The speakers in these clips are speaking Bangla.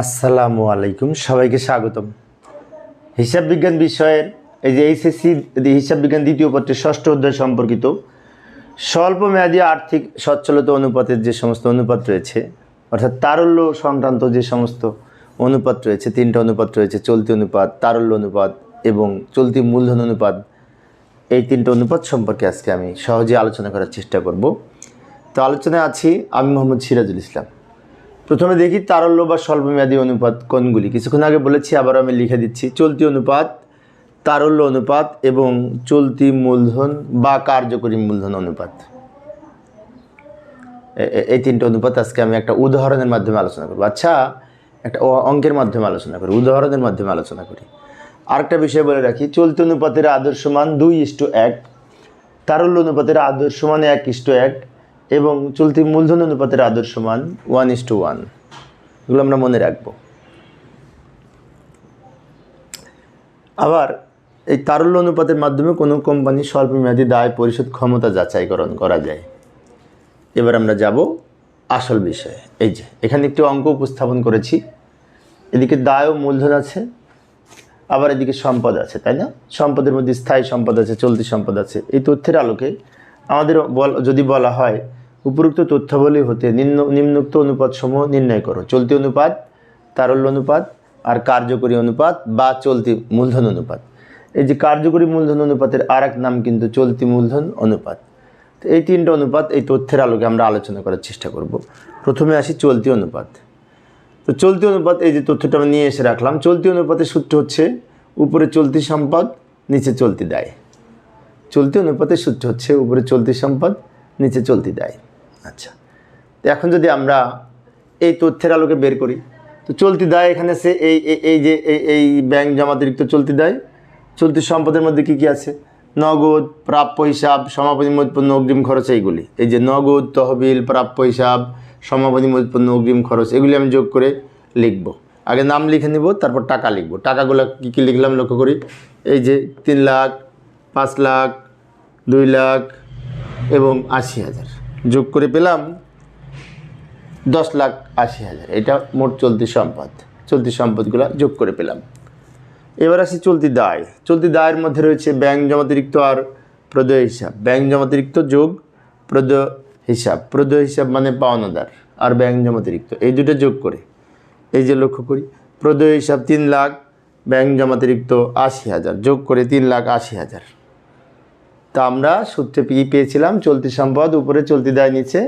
আসসালামু আলাইকুম, সবাইকে স্বাগতম। হিসাব বিজ্ঞান বিষয়ের এই যে এইচএসসি হিসাব বিজ্ঞান দ্বিতীয় পত্রের ষষ্ঠ অধ্যায় সম্পর্কিত স্বল্প মেয়াদী আর্থিক সচ্ছলতা অনুপাতের যে সমস্ত অনুপাত রয়েছে, অর্থাৎ তারল্য সংক্রান্ত যে সমস্ত অনুপাত রয়েছে, তিনটা অনুপাত রয়েছে, চলতি অনুপাত, তারল্য অনুপাত এবং চলতি মূলধন অনুপাত, এই তিনটা অনুপাত সম্পর্কে আজকে আমি সহজে আলোচনা করার চেষ্টা করব। তো আলোচনায় আছি আমি মোহাম্মদ সিরাজুল ইসলাম। প্রথমে দেখি তারল্য বা স্বল্পমেয়াদী অনুপাত কোনগুলি। কিছুক্ষণ আগে বলেছি আবার আমি লিখে দিচ্ছি। চলতি অনুপাত, তারল্য অনুপাত এবং চলতি মূলধন বা কার্যকরী মূলধন অনুপাত। এই তিনটে অনুপাত আজকে আমি একটা উদাহরণের মাধ্যমে আলোচনা করব। আচ্ছা একটা অঙ্কের মাধ্যমে আলোচনা করি, উদাহরণের মাধ্যমে আলোচনা করি। আরেকটা বিষয় বলে রাখি, চলতি অনুপাতের আদর্শ মান দুই ইস্টু এক, তারল্য অনুপাতের আদর্শ মান এক ইস্টু এক এবং চলতি মূলধন অনুপাতের আদর্শ মান ওয়ান ইস টু ওয়ান এগুলো আমরা মনে রাখব। আবার এই তারল্য অনুপাতের মাধ্যমে কোনো কোম্পানি স্বল্পমেয়াদী দায় পরিশোধ ক্ষমতা যাচাইকরণ করা যায়। এবার আমরা যাব আসল বিষয়ে। এই যে, এখানে একটি অঙ্ক উপস্থাপন করেছি। এদিকে দায় ও মূলধন আছে, আবার এদিকে সম্পদ আছে, তাই না? সম্পদের মধ্যে স্থায়ী সম্পদ আছে, চলতি সম্পদ আছে। এই তথ্যের আলোকে আমাদের যদি বলা হয়, উপরোক্ত তথ্যাবলী হতে নিম্ন, নিম্নোক্ত অনুপাত সমূহ নির্ণয় করো। চলতি অনুপাত, তারল্য অনুপাত, আর কার্যকরী অনুপাত, বা চলতি মূলধন অনুপাত। এই যে কার্যকরী মূলধন অনুপাতের আর নাম কিন্তু চলতি মূলধন অনুপাত। এই তিনটা অনুপাত এই তথ্যের আলোকে আমরা আলোচনা করার চেষ্টা করব। প্রথমে আসি চলতি অনুপাত। তো চলতি অনুপাত, এই যে তথ্যটা আমি নিয়ে এসে রাখলাম, চলতি অনুপাতের সূত্র হচ্ছে, উপরে চলতি সম্পদ, নিচে চলতি দায়। চলতি অনুপাতের সূত্র হচ্ছে উপরে চলতি সম্পদ, নিচে চলতি দায়। আচ্ছা। তো এখন যদি আমরা এই তথ্যের আলোকে বের করি, তো চলতি দায় এখানে আছে এই, এই- যে, এই ব্যাংক জমাতিরিক্ত চলতি দায়। চলতি সম্পদের মধ্যে কি কি আছে? নগদ, প্রাপ্য হিসাব, সমাপনী মূল্যপণ্য অগ্রিম খরচ, এইগুলি। এই যে নগদ, তহবিল, প্রাপ্য হিসাব, সমাপনী মূল্যপণ্য অগ্রিম খরচ, এগুলি আমি যোগ করে লিখব। আগে নাম লিখে নিব, তারপর টাকা লিখব। টাকাগুলো কী কী লিখলাম লক্ষ্য করি? এই যে তিন লাখ, পাঁচ লাখ দুই লাখ এবং আশি হাজার। যোগ করে পেলাম দশ লাখ আশি হাজার। এটা মোট চলতি সম্পদ। চলতি সম্পদগুলো যোগ করে পেলাম। এবার আসি চলতি দায়। চলতি দায়ের মধ্যে রয়েছে ব্যাংক জমাতিরিক্ত আর প্রদেয় হিসাব। ব্যাংক জমাতিরিক্ত যোগ প্রদেয় হিসাব। প্রদেয় হিসাব মানে পাওনাদার আর ব্যাংক জমাতিরিক্ত। এই দুটো যোগ করে। এই যে লক্ষ্য করি, প্রদেয় হিসাব তিন লাখ, ব্যাংক জমাতিরিক্ত আশি হাজার। যোগ করে তিন লাখ আশি হাজার। তা আমরা সূত্রে কি পেয়েছিলাম? চলতি সম্পদ, উপরে চলতি দায়, নিচে।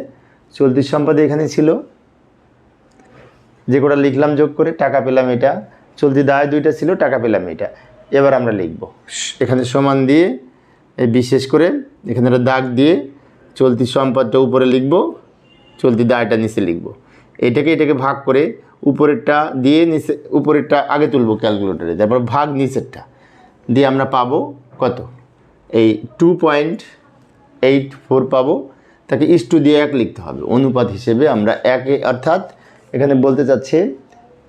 চলতি সম্পদ এখানে ছিল। যে কটা লিখলাম যোগ করে, টাকা পেলাম এটা। চলতি দায় দুইটা ছিল, টাকা পেলাম এটা। এবার আমরা লিখব। এখানে সমান দিয়ে বিশেষ করে এখানে একটা দাগ দিয়ে চলতি সম্পদটা উপরে লিখব, চলতি দায়টা নিচে লিখব। এটাকে এটাকে ভাগ করে উপরেরটা দিয়ে নিচে, উপরেরটা আগে তুলব ক্যালকুলেটরে। তারপর ভাগ নিচেরটা। দিয়ে আমরা পাবো কত? এই টু পয়েন্ট এইট ফোর পাবো, তাকে ইস টু দিয়ে এক লিখতে হবে। অনুপাত হিসেবে আমরা একে অর্থাৎ এখানে বলতে চাচ্ছে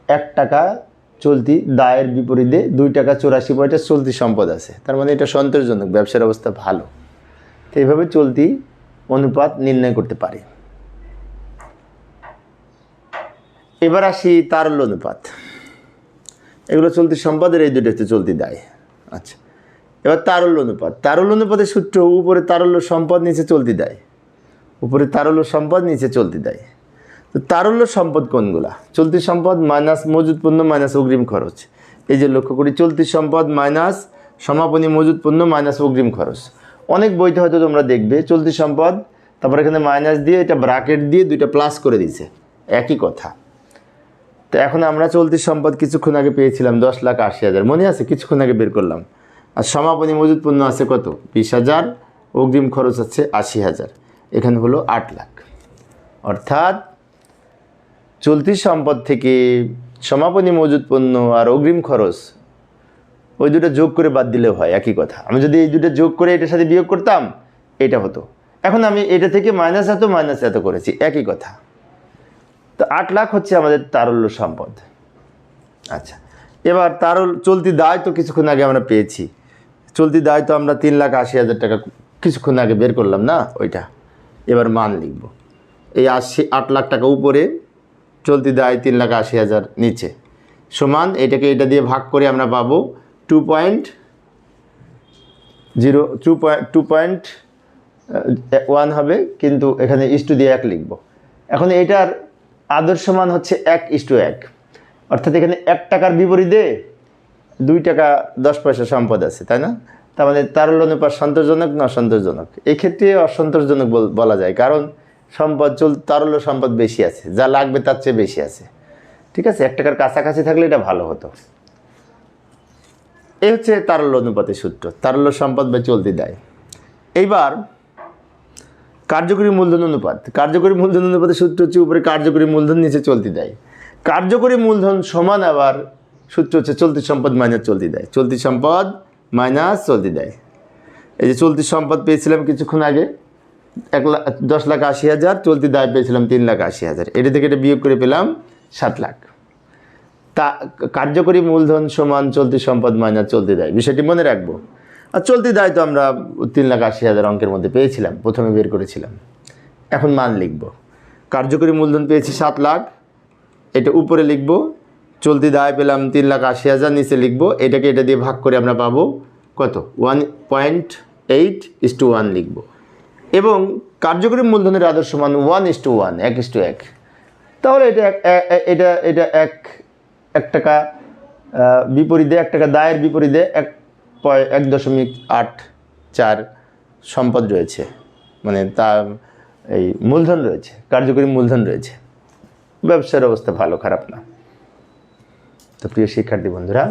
এক টাকা চলতি দায়ের বিপরীতে দুই টাকা চৌরাশি পয়সা চলতি সম্পদ আছে। তার মানে এটা সন্তোষজনক, ব্যবসার অবস্থা ভালো। তো এইভাবে চলতি অনুপাত নির্ণয় করতে পারি। এবার আসি তারল্য অনুপাত। এগুলো চলতি সম্পদের এই দুটো হচ্ছে চলতি দায়। আচ্ছা। এবার তারল্য অনুপাত। তারল্য অনুপাতের সূত্র উপরে তারল্য সম্পদ নিচে চলতি দেয়। উপরে তারল্য সম্পদ নিচে চলতি দেয়। তো তারল্য সম্পদ কোনগুলা? চলতি সম্পদ মাইনাস মজুদ পণ্য মাইনাস অগ্রিম খরচ। এই যে লক্ষ্য করি, চলতি সম্পদ মাইনাস সমাপনী মজুদ পণ্য মাইনাস অগ্রিম খরচ। অনেক বইতে হয়তো তোমরা দেখবে, চলতি সম্পদ, তারপর এখানে মাইনাস দিয়ে এটা ব্রাকেট দিয়ে দুইটা প্লাস করে দিছে একই কথা। তো এখন আমরা চলতি সম্পদ কিছুক্ষণ আগে পেয়েছিলাম, দশ লাখ আশি হাজার। মনে আছে? কিছুক্ষণ আগে বের করলাম। আর সমাপনী মজুদ পণ্য আছে কত? বিশ হাজার, অগ্রিম খরচ আছে আশি হাজার। এখানে হলো আট লাখ। অর্থাৎ চলতি সম্পদ থেকে সমাপনী মজুদ পণ্য আর অগ্রিম খরচ ওই দুটো যোগ করে বাদ দিলেও হয়, একই কথা। আমি যদি এই দুটো যোগ করে এটার সাথে বিয়োগ করতাম, এটা হতো। এখন আমি এটা থেকে মাইনাস এত মাইনাস এত করেছি, একই কথা। তো আট লাখ হচ্ছে আমাদের তারল্য সম্পদ। আচ্ছা এবার তারল, চলতি দায় তো কিছুক্ষণ আগে আমরা পেয়েছি। চলতি দায় তো আমরা তিন লাখ আশি হাজার টাকা কিছুক্ষণ আগে বের করলাম না ওইটা? এবার মান লিখব। এই আশি, আট লাখ টাকা উপরে চলতি দায় তিন লাখ আশি হাজার নিচে। সমান এটাকে এটা দিয়ে ভাগ করে আমরা পাবো two point zero, two point two point one হবে, কিন্তু এখানে ইস্টু দিয়ে এক লিখব। এখন এটার আদর্শ মান হচ্ছে এক ইস্টু এক। অর্থাৎ এখানে এক টাকার বিপরীতে দুই টাকা দশ পয়সা সম্পদ আছে, তাই না? তার মানে তারল্য অনুপাত সন্তোষজনক না অসন্তোষজনক? এক্ষেত্রে অসন্তোষজনক বল- যায়, কারণ সম্পদ চল তারল্য সম্পদ বেশি আছে, যা লাগবে তার চেয়ে বেশি আছে। ঠিক আছে? এক টাকার কাছাকাছি থাকলে এটা ভালো হতো। এই হচ্ছে তারল্য অনুপাতের সূত্র তারল্য সম্পদ বা চলতি দেয়। এইবার কার্যকরী মূলধন অনুপাত, কার্যকরী মূলধন অনুপাতের সূত্র হচ্ছে উপরে কার্যকরী মূলধন, নিচে চলতি দেয়। কার্যকরী মূলধন সমান আবার সূত্র হচ্ছে চলতি সম্পদ মাইনাস চলতি দেয়। চলতি সম্পদ মাইনাস চলতি দেয়। এই যে চলতি সম্পদ পেয়েছিলাম কিছুক্ষণ আগে, এক লাখ দশ লাখ আশি হাজার, চলতি দায় পেয়েছিলাম তিন লাখ আশি হাজার। এটা থেকে এটা বিয়োগ করে পেলাম সাত লাখ। তা কার্যকরী মূলধন সমান চলতি সম্পদ মাইনাস চলতি দায়। বিষয়টি মনে রাখব। আর চলতি দায় তো আমরা তিন লাখ আশি হাজার অঙ্কের মধ্যে পেয়েছিলাম, প্রথমে বের করেছিলাম। এখন মান লিখব। কার্যকরী মূলধন পেয়েছি সাত লাখ, এটা উপরে লিখব চলতি দায় পেলাম তিন লাখ আশি হাজার, নিচে লিখব। এটাকে এটা দিয়ে ভাগ করে আমরা পাবো কত? One point eight is two one লিখব। এবং কার্যকরী মূলধনের আদর্শ মান ওয়ান ইস টু ওয়ান এক ইস টু এক। তাহলে এটা এটা এটা এক এক টাকা বিপরীতে, এক টাকা দায়ের বিপরীতে এক এক দশমিক আট চার সম্পদ রয়েছে। মানে তা এই মূলধন রয়েছে, কার্যকরী মূলধন রয়েছে। ব্যবসার অবস্থা ভালো, খারাপ না। তো প্রিয় শিক্ষার্থী বন্ধুরা